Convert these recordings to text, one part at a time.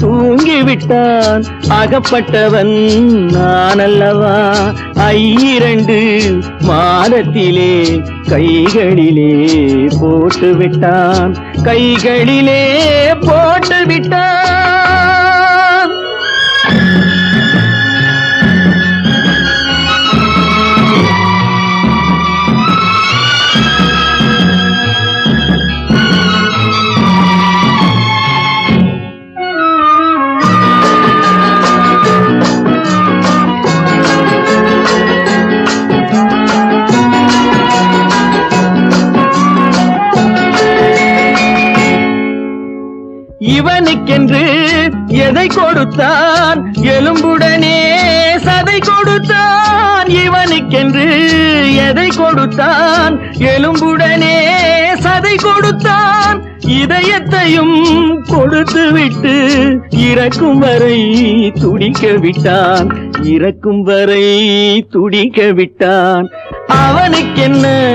தூங்கிவிட்டான். அகப்பட்டவன் நானல்லவா? ஐரண்டு மாதத்திலே கைகளிலே போட்டு விட்டான் கைகளிலே போட்டு விட்டான் இவனுக்கென்று எதை கொடுத்தான்? எலும்புடனே சதை கொடுத்தான். இவனுக்கென்று எதை கொடுத்தான்? எலும்புடனே சதை கொடுத்தான். இதயத்தையும் கொடுத்து விட்டு இறக்கும் வரை துடிக்க விட்டான். இறக்கும் வரை துடிக்க விட்டான். அவனுக்கென்ன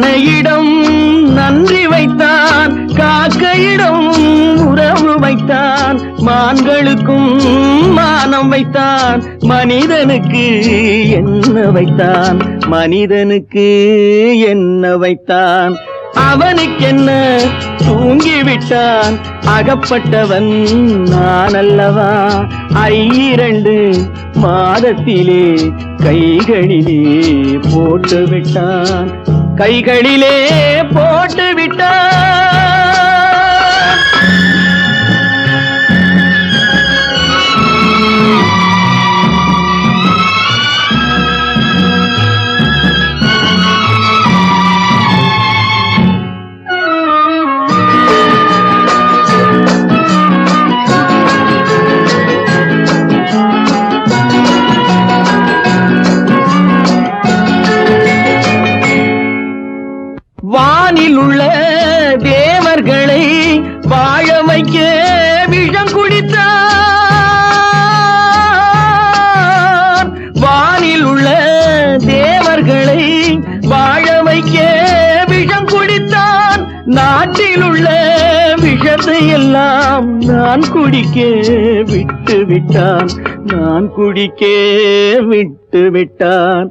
யானையிடம் நன்றி வைத்தான் காக்கையிடம் உறவு வைத்தான் மான்களுக்கும் மானம் வைத்தான் மனிதனுக்கு என்ன வைத்தான் மனிதனுக்கு என்ன வைத்தான். அவனுக்கென்ன தூங்கிவிட்டான் அகப்பட்டவன் நான் அல்லவா ஐரண்டு மாதத்திலே கைகளிலே போட்டு விட்டான் கைகளிலே போட்டு வானில் உள்ள தேவர்களை வாழ வைக்க விஷம் குடித்தார். வானில் உள்ள தேவர்களை வாழ வைக்க விஷம் குடித்தான் நாட்டில் உள்ள விஷத்தை எல்லாம் நான் குடிக்க விட்டு விட்டான் நான் குடிக்க விட்டு விட்டான்